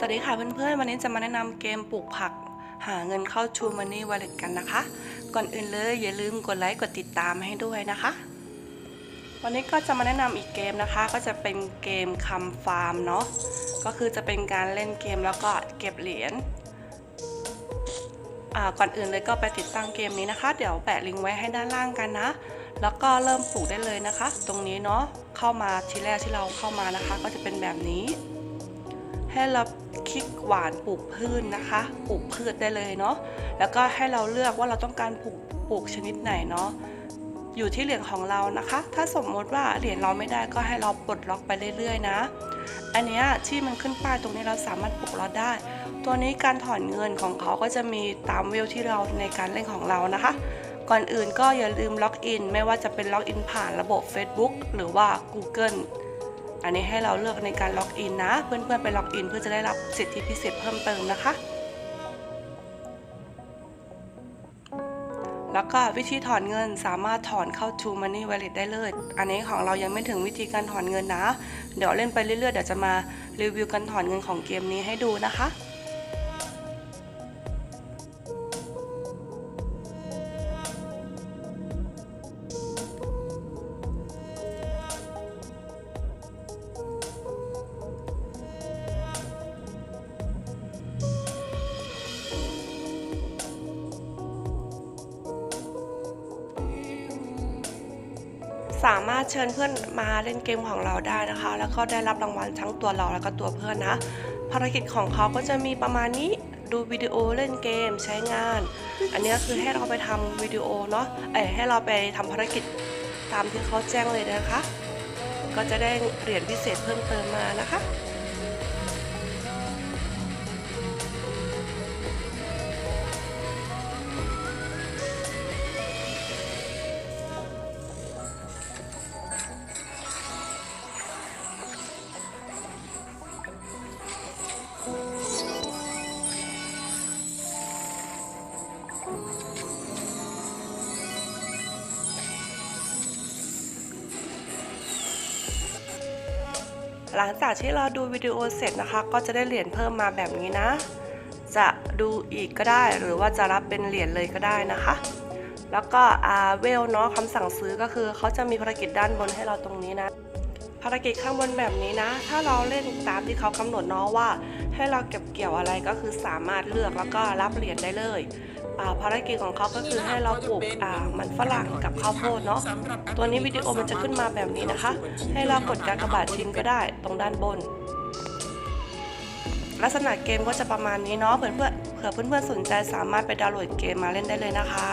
สวัสดีค่ะเพื่อนๆ วันนี้จะมาแนะนำเกมปลูกผัก หาเงินเข้า True Money Wallet กันนะคะ ก่อนอื่นเลยอย่าลืมกดไลค์กดติดตามให้ด้วยนะคะ วันนี้ก็จะมาแนะนำอีกเกมนะคะ ก็จะเป็นเกมคำฟาร์มเนาะก็คือจะเป็นการเล่นเกมแล้วก็เก็บเหรียญอ่าก่อนอื่นเลยก็ไปติดตั้งเกมนี้นะคะ เดี๋ยวแปะลิงก์ไว้ให้ด้านล่างกันนะ แล้วก็เริ่มปลูกได้เลยนะคะ ตรงนี้เนาะเข้ามาทีแรกที่เราเข้ามานะคะ ก็จะเป็นแบบนี้ ให้เราคลิกหวานปลูกพืชนะคะปลูกพืชได้เลยเนาะแล้วก็ให้เราเลือกว่าเราต้องการปลูกปลูกชนิดไหนเนาะอยู่ที่เหรียญของเรานะคะ ถ้าสมมติว่าเหรียญเราไม่ได้ก็ให้เราปลดล็อกไปเรื่อยๆนะ อันเนี้ยที่มันขึ้นป้ายตรงนี้เราสามารถปลดล็อกได้ ตัวนี้การถอนเงินของเขาก็จะมีตามเวลที่เราในการเล่นของเรานะคะ ก่อนอื่นก็อย่าลืมล็อกอิน ไม่ว่าจะเป็นล็อกอินผ่านระบบ Facebook หรือว่า Google อันนี้ให้เราเลือกในการล็อกอินนะ เพื่อนๆไปล็อกอินเพื่อจะได้รับสิทธิพิเศษเพิ่มเติมนะคะ แล้วก็วิธีถอนเงินสามารถถอนเข้า True Money Wallet ได้เลย อันนี้ของเรายังไม่ถึงวิธีการถอนเงินนะ เดี๋ยวเล่นไปเรื่อยๆเดี๋ยวจะมารีวิวการถอนเงินของเกมนี้ให้ดูนะคะามารถเชิญเพื่อนมาเล่นเกมของเราได้นะคะ แล้วก็ได้รับรางวัลทั้งตัวเราแล้วก็ตัวเพื่อนนะ ภารกิจของเขาก็จะมีประมาณนี้ดูวิดีโอเล่นเกมใช้งาน อันนี้คือให้เราไปทำวิดีโอเนาะเอ้ให้เราไปทำภารกิจตามที่เขาแจ้งเลยนะคะ ก็จะได้เหรียญพิเศษเพิ่มเติมมานะคะ หลังจากที่เราดูวิดีโอเสร็จนะคะ ก็จะได้เหรียญเพิ่มมาแบบนี้นะ จะดูอีกก็ได้หรือว่าจะรับเป็นเหรียญเลยก็ได้นะคะ แล้วก็อาเวลเนาะคำสั่งซื้อก็คือเขาจะมีภารกิจด้านบนให้เราตรงนี้นะ ภารกิจข้างบนแบบนี้นะ ถ้าเราเล่นตามที่เขากำหนดเนาะว่า ให้เราเก็บเกี่ยวอะไรก็คือสามารถเลือกแล้วก็รับเหรียญได้เลย ภารกิจของเขาก็คือให้เราปลูกมันฝรั่งกับข้าวโพดเนาะตัวนี้วิดีโอมันจะขึ้นมาแบบนี้นะคะ ให้เรากดการกระบาดทิ้งก็ได้ตรงด้านบน ลักษณะเกมก็จะประมาณนี้เนาะเพื่อนเพื่อนเผื่อเพื่อนๆสนใจสามารถไปดาวน์โหลดเกมมาเล่นได้เลยนะคะ